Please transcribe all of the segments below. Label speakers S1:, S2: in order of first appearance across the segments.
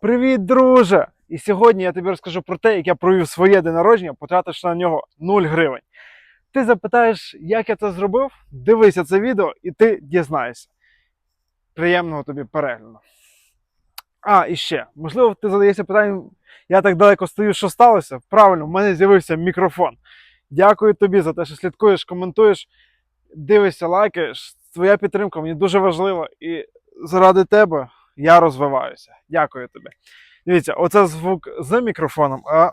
S1: Привіт, друже! І сьогодні я тобі розкажу про те, як я провів своє день народження, потративши на нього 0 гривень. Ти запитаєш, як я це зробив? Дивися це відео і ти дізнаєшся. Приємного тобі перегляду. А, і ще, можливо, ти задаєшся питанням, я так далеко стою, що сталося? Правильно, в мене з'явився мікрофон. Дякую тобі за те, що слідкуєш, коментуєш, дивишся, лайкаєш. Твоя підтримка мені дуже важлива і заради тебе я розвиваюся. Дякую тобі. Дивіться, оце звук з мікрофоном, а.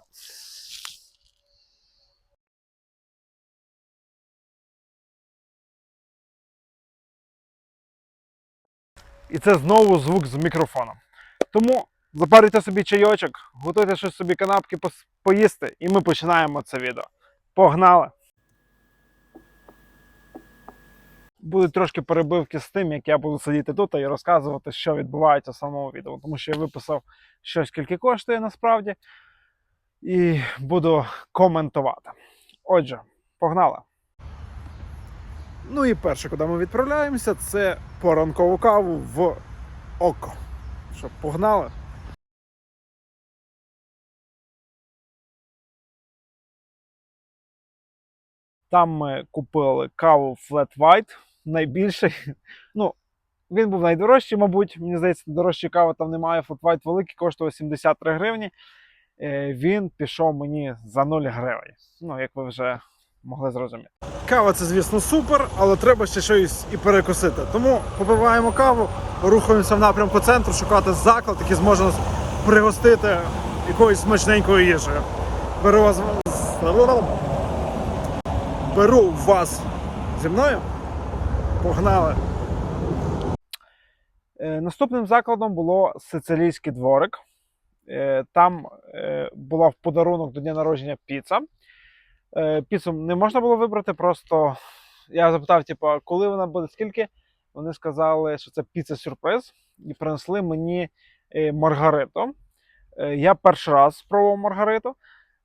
S1: І це знову звук з мікрофоном. Тому запарюйте собі чайочок, готуйте щось собі канапки поїсти, і ми починаємо це відео. Погнали! Будуть трошки перебивки з тим, як я буду сидіти тут і розказувати, що відбувається в самому відео, тому що я виписав щось, скільки коштує насправді, і буду коментувати. Отже, погнали. Ну і перше, куди ми відправляємося, це по ранкову каву в Око. Що, погнали? Там ми купили каву Flat White, найбільший. Ну, він був найдорожчий, мабуть. Мені здається, дорожчої кави там немає. Flat великий, коштував 73 гривні. Е, Він пішов мені за 0 гривень. Ну, як ви вже могли зрозуміти. Кава це, звісно, супер, але треба ще щось і перекусити. Тому попиваємо каву, рухаємося в напрямку центру, шукати заклад, який зможе нас пригостити якоюсь смачненькою їжею. Беру вас. Беру вас зі мною. Погнали. Е, наступним закладом було сицилійський дворик. Е, там е, була в подарунок до дня народження піца. Піцу не можна було вибрати, просто я запитав, типу, коли вона буде, скільки. Вони сказали, що це піца сюрприз, і принесли мені маргариту. Я перший раз спробував маргариту,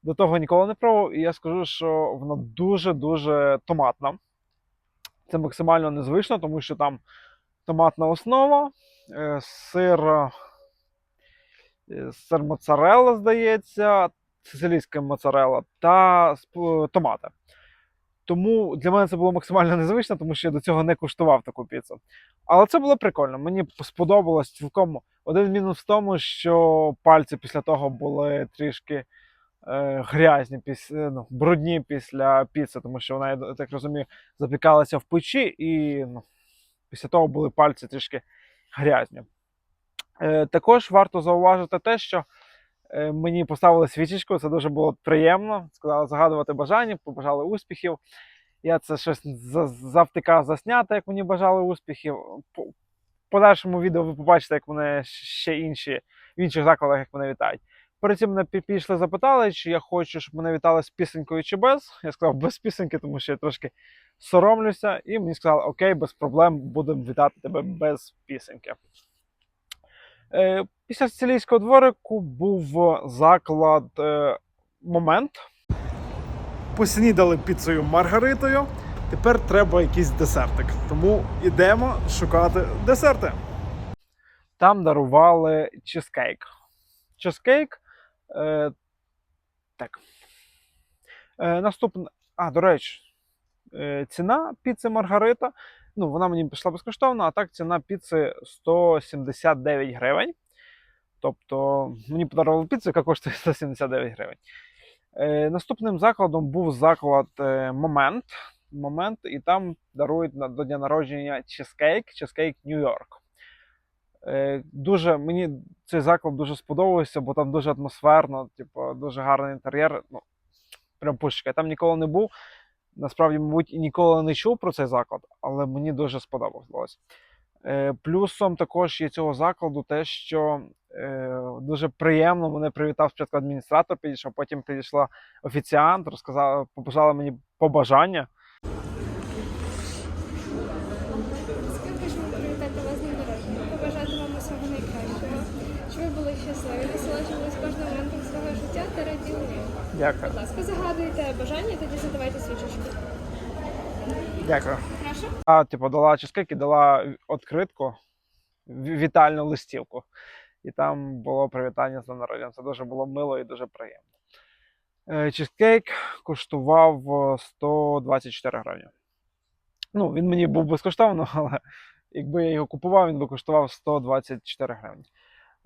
S1: до того ніколи не пробував, і я скажу, що вона дуже-дуже томатна. Це максимально незвично, тому що там томатна основа, е, сир, е, сир моцарелла, здається, сицилійська моцарелла та томати. Тому для мене це було максимально незвично, тому що я до цього не куштував таку піцу. Але це було прикольно. Мені сподобалось цілком. Один мінус в тому, що пальці після того були трішки грязні, після, ну, брудні після піци, тому що вона, я так розумію, запікалася в печі, і ну, після того були пальці трішки грязні. Е, також варто зауважити те, що е, мені поставили свічечку, це дуже було приємно. Сказали загадувати бажання, побажали успіхів. Я це щось завтикав засняти, як мені бажали успіхів. По- подальшому відео ви побачите, як мене ще інші в інших закладах, як мене вітають. Перед цим мене пі- пішли, запитали, чи я хочу, щоб мене вітали з пісенькою чи без. Я сказав без пісеньки, тому що я трошки соромлюся, і мені сказали, окей, без проблем, будемо вітати тебе без пісеньки. Е, Після сицилійського дворику був заклад е, Момент. Поснідали піцею Маргаритою. Тепер треба якийсь десертик. Тому йдемо шукати десерти. Там дарували чизкейк. Чизкейк. Е, так. Е, наступне. А, до речі, е, ціна піци Маргарита. Ну, вона мені пішла безкоштовно, а так ціна піци 179 гривень. Тобто мені подарували піцу, яка коштує 179 гривень. Е, наступним закладом був заклад е. Момент, і там дарують на, до дня народження чизкейк, чизкейк Нью-Йорк. Е, дуже, мені цей заклад дуже сподобався, бо там дуже атмосферно, типу, дуже гарний інтер'єр. Ну, прям пушка. Я там ніколи не був. Насправді, мабуть, і ніколи не чув про цей заклад, але мені дуже сподобалось. Е, плюсом також є цього закладу те, що е, дуже приємно мене привітав спочатку адміністратор, підійшов, потім підійшла офіціант, розказала, побажала мені побажання.
S2: Скільки ж ми привітати вас з днем народження, побажати вам усього найкращого, щоб ви були щасливі, насолоджувались кожним моментом свого життя та раділи.
S1: Дякую.
S2: Будь ласка, загадуйте бажання, тоді задавайте свічечку.
S1: Дякую.
S2: Прошу.
S1: А, типу, дала чизкейк і дала відкритку, вітальну листівку. і там було привітання з днем народження. Це дуже було мило і дуже приємно. Е, Чизкейк коштував е, 124 гривні. Ну, він мені був безкоштовно, але якби я його купував, він би коштував 124 гривні.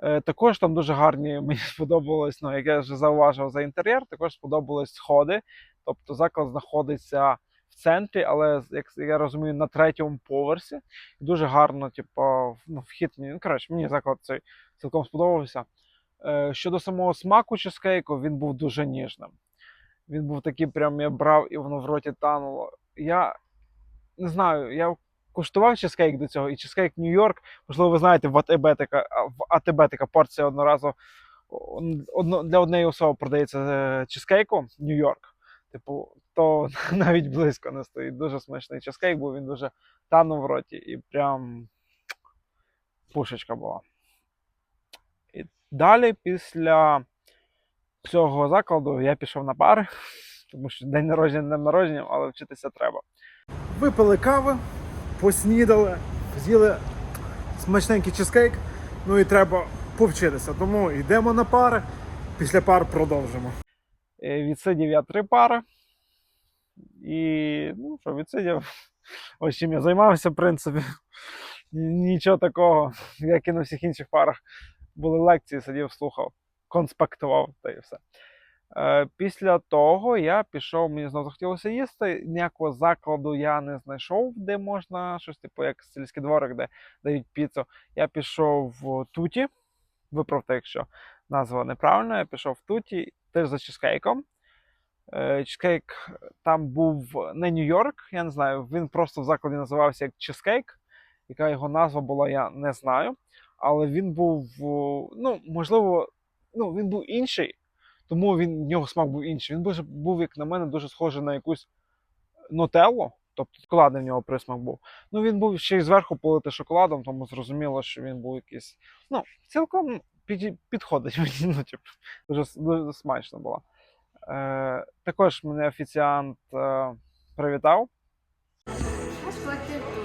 S1: Е, Також там дуже гарні, мені сподобалось, ну, як я вже зауважив за інтер'єр, також сподобались сходи. Тобто заклад знаходиться в центрі, але як я розумію, на третьому поверсі. Дуже гарно, типу, ну, вхід. мені- Ну, коротше, мені заклад цей цілком сподобався. Е, Щодо самого смаку чизкейку, він був дуже ніжним. Він був такий, прям я брав і воно в роті тануло. Я не знаю, я куштував чизкейк до цього, і чизкейк Нью-Йорк, можливо, ви знаєте, в АТБ така, в АТБ така порція одноразово одно, для однієї особи продається е, чизкейку Нью-Йорк. Типу, то навіть близько не стоїть. Дуже смачний чизкейк, бо він дуже танув в роті і прям пушечка була. І далі, після цього закладу, я пішов на пари, тому що день народження днем народження, але вчитися треба. Випили кави, поснідали, з'їли смачненький чизкейк, ну і треба повчитися. Тому йдемо на пари, після пар продовжимо. Е, Відсидів я три пари. І ну що, відсидів. Ось чим я займався, в принципі. Нічого такого, як і на всіх інших парах. Були лекції, сидів, слухав, конспектував та і все. Е, Після того я пішов, мені знову захотілося їсти. Ніякого закладу я не знайшов, де можна щось, типу, як сільський дворик, де дають піцу. Я пішов в Туті. Виправте, якщо назва неправильна, я пішов в Туті, теж за чизкейком. Е, Чизкейк там був не Нью-Йорк, я не знаю, він просто в закладі називався як Чизкейк. Яка його назва була, я не знаю. Але він був, ну, можливо, ну, він був інший, тому він, в нього смак був інший. Він дуже, був, як на мене, дуже схожий на якусь нутеллу, тобто шоколадний в нього присмак був. Ну, він був ще й зверху политий шоколадом, тому зрозуміло, що він був якийсь. Ну, цілком під, підходить мені, ну, типу, дуже, дуже смачно було. Е, також мене офіціант е, привітав.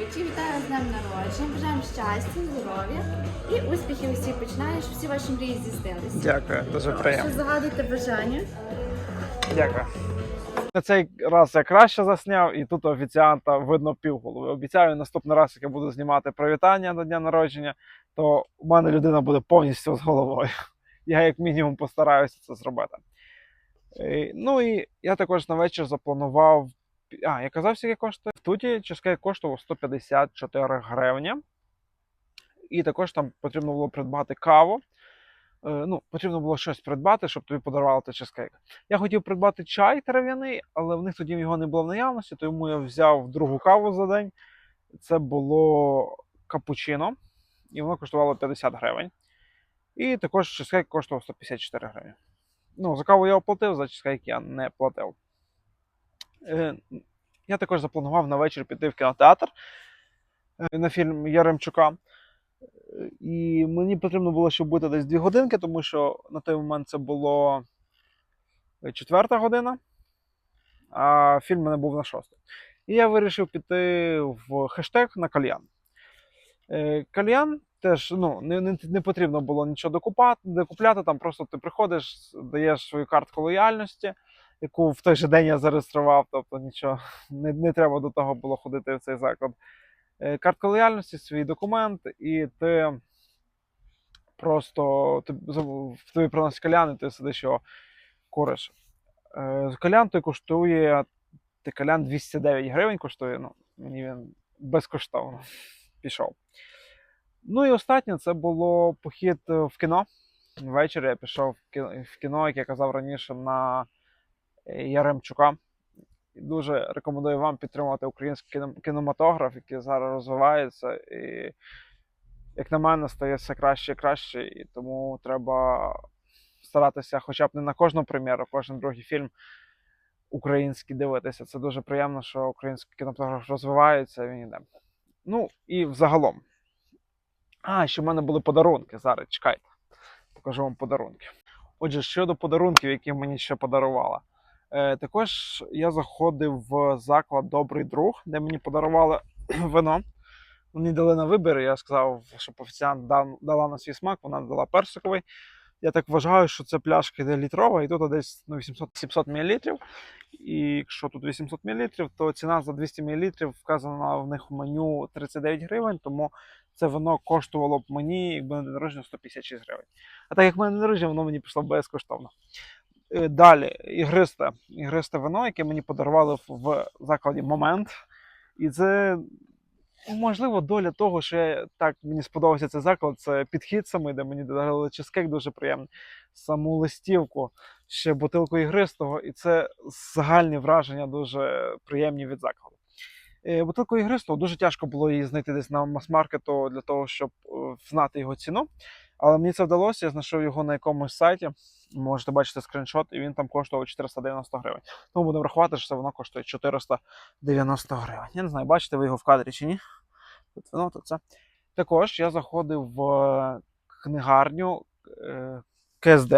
S3: Наш вітаю з днем народження, бажаємо щастя, здоров'я і успіхів усі починаєш, всі ваші мрії здійснилися.
S1: Дякую, дуже приємно.
S3: Що загадуйте бажання.
S1: Дякую. На цей раз я краще засняв, і тут офіціанта видно півголови. Обіцяю, наступний раз, як я буду знімати привітання до дня народження, то у мене людина буде повністю з головою. Я, як мінімум, постараюся це зробити. Е, Ну і я також на вечір запланував. А, я казав, скільки коштує. В туті чизкейк коштував 154 гривні. І також там потрібно було придбати каву. Е, Ну, потрібно було щось придбати, щоб тобі подарували той чизкейк. Я хотів придбати чай трав'яний, але в них тоді його не було в наявності, тому я взяв другу каву за день. Це було капучино, і воно коштувало 50 гривень. І також чизкейк коштував 154 гривні. Ну, за каву я оплатив, за чизкейк я не платив. Е, Я також запланував на вечір піти в кінотеатр е, на фільм Яремчука. Е, І мені потрібно було, щоб бути десь 2 годинки, тому що на той момент це було четверта година, а фільм мене був на шосту. І я вирішив піти в хештег на кальян. Е, Кальян теж ну, не, не, не потрібно було нічого докупати, докупляти, там просто ти приходиш, даєш свою картку лояльності, яку в той же день я зареєстрував, тобто нічого не, не треба до того було ходити в цей заклад. Е, Картка лояльності, свій документ, і ти просто в тобі приносять кальян, і ти сидиш його куриш. Е, Кальян той коштує, ти кальян 209 гривень коштує, ну, мені він безкоштовно пішов. Ну і останнє це було похід в кіно. Ввечері я пішов в кіно, як я казав раніше, на Яремчука. Дуже рекомендую вам підтримувати український кінематограф, який зараз розвивається. І, як на мене, стає все краще і краще, і тому треба старатися хоча б не на кожну прем'єру, кожен другий фільм український дивитися. Це дуже приємно, що український кінематограф розвивається, він йде. Ну і взагалом. А, ще в мене були подарунки. Зараз чекайте. Покажу вам подарунки. Отже, щодо подарунків, які мені ще подарувала. Е, також я заходив в заклад Добрий друг, де мені подарували вино. Мені дали на вибір, я сказав, щоб офіціант дала на свій смак, вона дала персиковий. Я так вважаю, що це пляшка йде літрова, і тут десь ну, 800-700 мл. І якщо тут 800 мл, то ціна за 200 мл вказана в них в меню 39 гривень, тому це воно коштувало б мені, якби на день народження 156 гривень. А так як в мене народження, воно мені пішло безкоштовно. Е, Далі, ігристе. Ігристе вино, яке мені подарували в- закладі Момент. І це, ну, можливо, доля того, що я, так мені сподобався цей заклад. Це підхід самий, де мені додали чизкейк дуже приємний, саму листівку, ще бутилку ігристого, і це загальні враження дуже приємні від закладу. Е, Бутилку ігристого дуже тяжко було її знайти десь на мас-маркету для того, щоб е, знати його ціну. Але мені це вдалося, я знайшов його на якомусь сайті. Можете бачити скріншот, і він там коштував 490 гривень. Тому будемо рахувати, що це воно коштує 490 гривень. Я не знаю, бачите ви його в кадрі чи ні. Тут воно тут це. Також я заходив в е, книгарню е, КСД.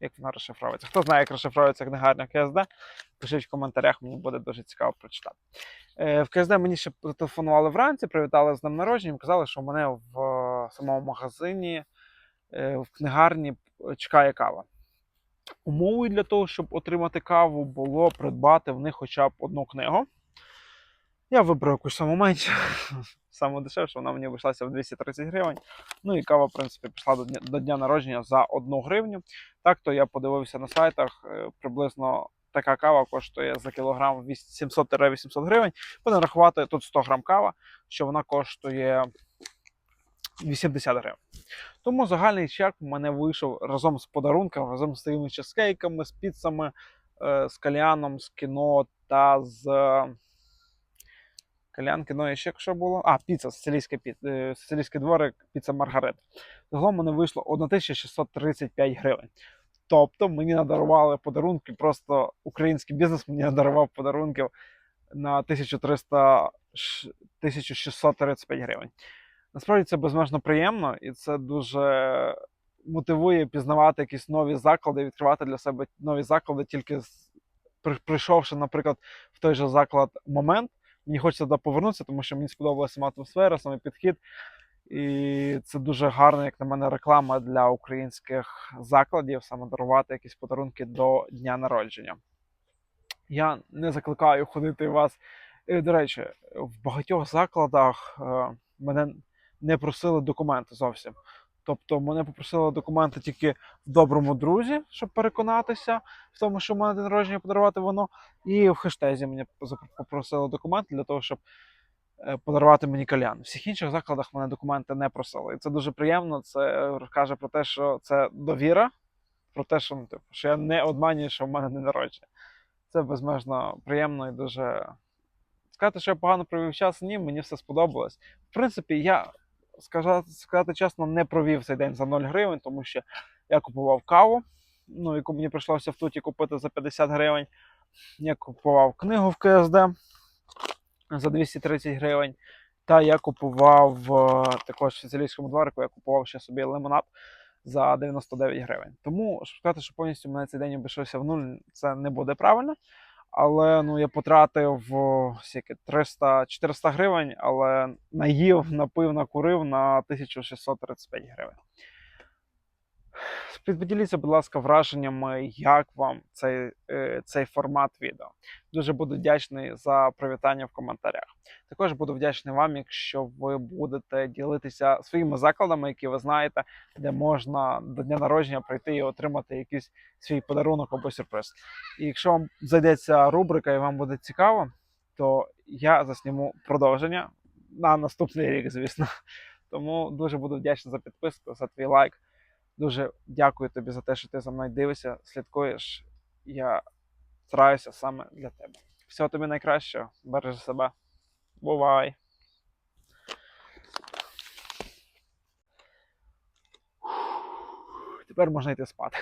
S1: Як вона розшифровується? Хто знає, як розшифровується книгарня КСД? Пишіть в коментарях, мені буде дуже цікаво прочитати. Е, В КСД мені ще телефонували вранці, привітали з днем народження, і казали, що мене в е, самому магазині, е, в книгарні чекає кава. Умовою для того, щоб отримати каву, було придбати в них хоча б одну книгу. Я вибрав якусь саму меншу, саму дешевшу, вона мені обійшлася в 230 гривень. Ну і кава, в принципі, пішла до дня, до дня народження за 1 гривню. Так то я подивився на сайтах, е, приблизно така кава коштує за кілограм 700-800 гривень. Будемо рахувати тут 100 грам кава, що вона коштує 80 гривень. Тому загальний чек в мене вийшов разом з подарунками, разом з тими чизкейками, з піцами, е, з кальяном, з кіно та з. Кальян, кіно і ще що було. А, піца, сицилійський, пі... е, сицилійський дворик, піца Маргарет. Загалом мене вийшло 1635 гривень. Тобто мені надарували подарунки, просто український бізнес мені надарував подарунків на 1300, ш- 1635 гривень. Насправді це безмежно приємно і це дуже мотивує пізнавати якісь нові заклади, відкривати для себе нові заклади, тільки прийшовши, наприклад, в той же заклад момент. Мені хочеться туди повернутися, тому що мені сподобалася сама атмосфера, саме підхід. І це дуже гарна, як на мене, реклама для українських закладів, саме дарувати якісь подарунки до дня народження. Я не закликаю ходити вас. Е, До речі, в багатьох закладах е, мене не просили документи зовсім. Тобто мене попросили документи тільки в доброму друзі, щоб переконатися в тому, що в мене день народження подарувати воно. І в хештезі мені попросили документи для того, щоб е, подарувати мені кальян. В всіх інших закладах мене документи не просили. І це дуже приємно. Це е, каже про те, що це довіра, про те, що, ну, типу, що я не обманюю, що в мене день народження. Це безмежно приємно і дуже. Сказати, що я погано провів час, ні, мені все сподобалось. В принципі, я сказати, чесно, не провів цей день за 0 гривень, тому що я купував каву, ну, яку мені прийшлося в туті купити за 50 гривень. Я купував книгу в КСД за 230 гривень. Та я купував е, також в сицилійському дворику, я купував ще собі лимонад за 99 гривень. Тому сказати, що повністю мене цей день обійшовся в нуль, це не буде правильно. Але ну, я потратив скільки, 300-400 гривень, але наїв, напив, накурив на 1635 гривень. Поділіться, будь ласка, враженнями, як вам цей, е, цей формат відео. Дуже буду вдячний за привітання в коментарях. Також буду вдячний вам, якщо ви будете ділитися своїми закладами, які ви знаєте, де можна до дня народження прийти і отримати якийсь свій подарунок або сюрприз. І якщо вам зайдеться рубрика і вам буде цікаво, то я засніму продовження на наступний рік, звісно. Тому дуже буду вдячний за підписку, за твій лайк. Дуже дякую тобі за те, що ти за мною дивишся, слідкуєш. Я стараюся саме для тебе. Всього тобі найкращого, бережи себе. Бувай! Тепер можна йти спати.